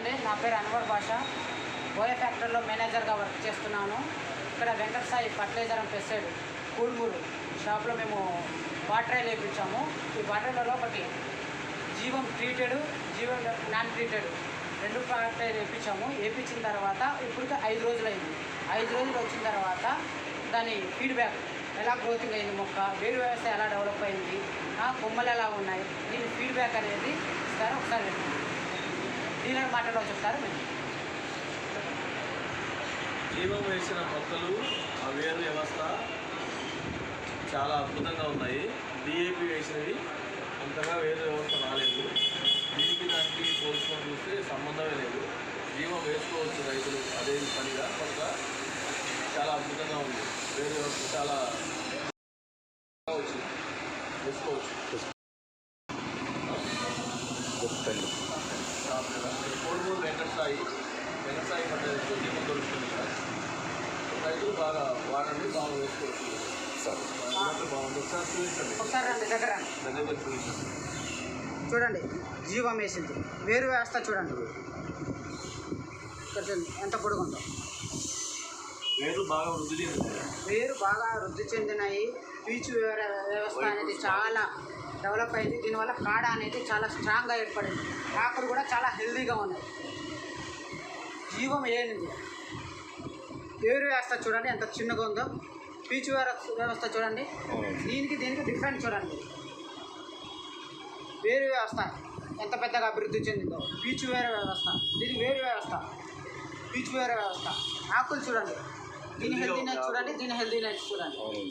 అండి నా పేరు అన్వర్ భాష. బోయ ఫ్యాక్టరీలో మేనేజర్గా వర్క్ చేస్తున్నాను. ఇక్కడ వెంకట సాయి ఫర్టిలైజర్ అని పెస్టిసైడ్ కూడుమూరు షాప్లో మేము వాటర్ వేయించాము ఈ వాటర్లలో ఒకటి జీవం ట్రీటెడ్ జీవం నాన్ ట్రీటెడ్ రెండు వాటర్ వేయించాము వేయించిన తర్వాత ఇప్పటికి ఐదు రోజులు అయింది ఐదు రోజులు వచ్చిన తర్వాత దాని ఫీడ్బ్యాక్ ఎలా గ్రోతింగ్ అయింది మొక్క వేరు వ్యవస్థ ఎలా డెవలప్ అయింది ఆ, కొమ్మలు ఎలా ఉన్నాయి దీని ఫీడ్బ్యాక్ అనేది సార్ ఒకసారి డీలర్ మాటలో చెప్తారు మీరు. జీవం వేసిన మొక్కలు ఆ వేరు వ్యవస్థ చాలా అద్భుతంగా ఉన్నాయి. డిఏపి వేసినవి అంతగా వేరు వ్యవస్థ రాలేదు. దీనికి దానికి పోల్చుకొని చూస్తే సంబంధమే లేదు. జీవం వేసుకోవచ్చు రైతులు అదే పనిగా కనుక చాలా అద్భుతంగా ఉంది. వేరు వ్యవస్థ చాలా వచ్చింది వేసుకోవచ్చు. వెంకటసాయి వెంకటసాయి పడ్డ జీవం దొరుకుతుంది ఇక్కడ రైతులు బాగా వాడండి బాగా వేసుకోవచ్చు. సరే. బాగుంది. ఒకసారి చూపించండి. దగ్గర. దగ్గర చూపించండి. చూడండి జీవం వేసింది. వేరు వ్యవస్థ చూడండి. ఇక్కడ చూడండి ఎంత పొడుగుందో వేరు బాగా వృద్ధి చెందింది. వేరు బాగా వృద్ధి చెందినాయి. పీచు వ్యవ- వ్యవస్థ అనేది చాలా డెవలప్ అయింది. దీనివల్ల కాడ అనేది చాలా స్ట్రాంగ్గా ఏర్పడింది. ఆకులు కూడా చాలా హెల్దీగా ఉన్నాయి. జీవం ఏనింది వేరు వ్యవస్థ చూడండి ఎంత చిన్నగా ఉందో. పీచు వ్యవ- వ్యవస్థ చూడండి. దీనికి దీనికి డిఫరెంట్ చూడండి. వేరు వ్యవస్థ. ఎంత పెద్దగా అభివృద్ధి చెందిందో. పీచు వేరు వ్యవస్థ. దీని వేరు వ్యవస్థ. పీచు వేరు వ్యవస్థ. ఆకులు చూడండి. దీని హెల్దీనెస్ చూడండి దీని హెల్దీనెస్ చూడండి.